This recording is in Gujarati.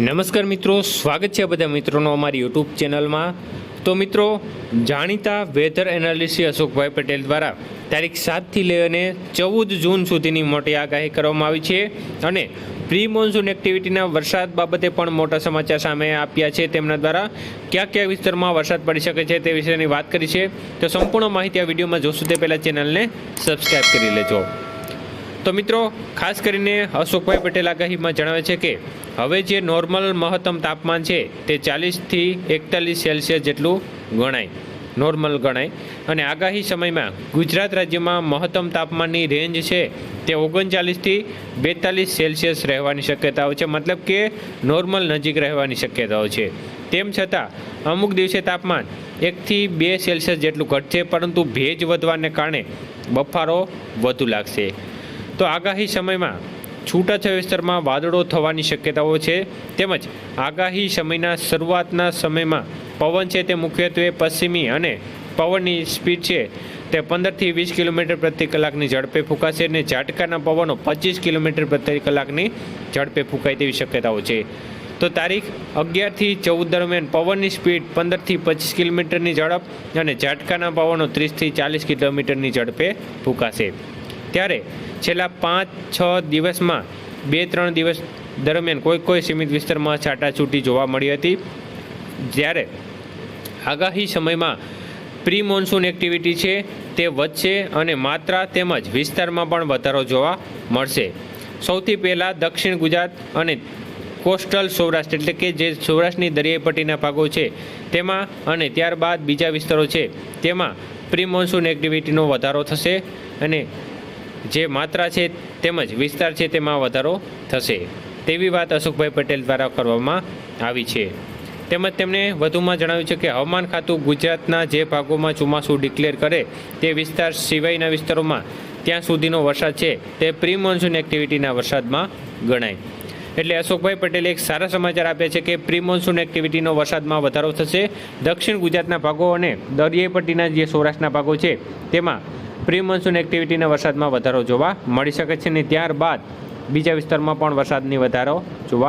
નમસ્કાર મિત્રો, સ્વાગત છે બધા મિત્રોનો અમારી યુટ્યુબ ચેનલમાં. તો મિત્રો, જાણીતા વેધર એનાલિસ્ટ અશોકભાઈ પટેલ દ્વારા તારીખ સાતથી લઈને ચૌદ જૂન સુધીની મોટી આગાહી કરવામાં આવી છે અને પ્રી મોન્સૂન એક્ટિવિટીના વરસાદ બાબતે પણ મોટા સમાચાર સામે આપ્યા છે. તેમના દ્વારા કયા કયા વિસ્તારમાં વરસાદ પડી શકે છે તે વિશેની વાત કરી છે. તો સંપૂર્ણ માહિતી આ વિડીયોમાં જોશું તે પહેલાં ચેનલને સબસ્ક્રાઈબ કરી લેજો. તો મિત્રો, ખાસ કરીને અશોકભાઈ પટેલ આગાહીમાં જણાવે છે કે, હવે જે નોર્મલ મહત્તમ તાપમાન છે, તે ચાલીસથી એકતાલીસ સેલ્સિયસ જેટલું ગણાય. નોર્મલ ગણાય. અને આગાહી સમયમાં ગુજરાત રાજ્યમાં મહત્તમ તાપમાનની રેન્જ છે, તે ઓગણચાલીસથી બેતાલીસ સેલ્સિયસ રહેવાની શક્યતાઓ છે. મતલબ કે નોર્મલ નજીક રહેવાની શક્યતાઓ છે. તેમ છતાં, અમુક દિવસે તાપમાન એકથી બે સેલ્સિયસ જેટલું ઘટશે, પરંતુ ભેજ વધવાને કારણે બફારો વધુ લાગશે. તો આગાહી સમયમાં છૂટાછવાયા વિસ્તારમાં વાદળો થવાની શક્યતાઓ છે. તેમજ આગાહી સમયના શરૂઆતના સમયમાં પવન છે તે મુખ્યત્વે પશ્ચિમી અને પવનની સ્પીડ છે તે પંદરથી વીસ કિલોમીટર પ્રતિ કલાકની ઝડપે ફૂંકાશે અને ઝાટકાના પવનો પચીસ કિલોમીટર પ્રતિ કલાકની ઝડપે ફૂંકાય તેવી શક્યતાઓ છે. તો તારીખ અગિયારથી ચૌદ દરમિયાન પવનની સ્પીડ પંદરથી પચીસ કિલોમીટરની ઝડપ અને ઝાટકાના પવનો ત્રીસથી ચાલીસ કિલોમીટરની ઝડપે ફૂંકાશે. ત્યારે છેલ્લા પાંચ, છ દિવસમાં બે, ત્રણ દિવસ દરમિયાન કોઈ કોઈ સીમિત વિસ્તારમાં છાટાછૂટી જોવા મળી હતી. જ્યારે આગાહી સમયમાં પ્રી મોન્સૂન એક્ટિવિટી છે તે વધશે અને માત્રા તેમજ વિસ્તારમાં પણ વધારો જોવા મળશે. સૌથી પહેલાં દક્ષિણ ગુજરાત અને કોસ્ટલ સૌરાષ્ટ્ર, એટલે કે જે સૌરાષ્ટ્રની દરિયાઈ પટ્ટીના ભાગો છે તેમાં અને ત્યારબાદ બીજા વિસ્તારો છે તેમાં પ્રી મોન્સૂન એક્ટિવિટીનો વધારો થશે અને જે માત્રા છે તેમજ વિસ્તાર છે તેમાં વધારો થશે. તેવી વાત અશોકભાઈ પટેલ દ્વારા કરવામાં આવી છે. તેમજ તેમણે વધુમાં જણાવ્યું છે કે હવામાન ખાતું ગુજરાતના જે ભાગોમાં ચોમાસું ડિક્લેર કરે તે વિસ્તાર સિવાયના વિસ્તારોમાં ત્યાં સુધીનો વરસાદ છે. તે પ્રી મોન્સૂન એક્ટિવિટીના વરસાદમાં ગણાય. એટલે અશોકભાઈ પટેલે એક સારા સમાચાર આપ્યા છે કે પ્રી મોન્સૂન એક્ટિવિટીનો વરસાદમાં વધારો થશે. દક્ષિણ ગુજરાતના ભાગો અને દરિયાઈ પટ્ટીના જે સૌરાષ્ટ્રના ભાગો છે તેમાં પ્રી મોન્સૂન એક્ટિવિટીને વરસાદમાં વધારો જોવા મળી શકે છે અને ત્યારબાદ બીજા વિસ્તારમાં પણ વરસાદની વધારો જોવા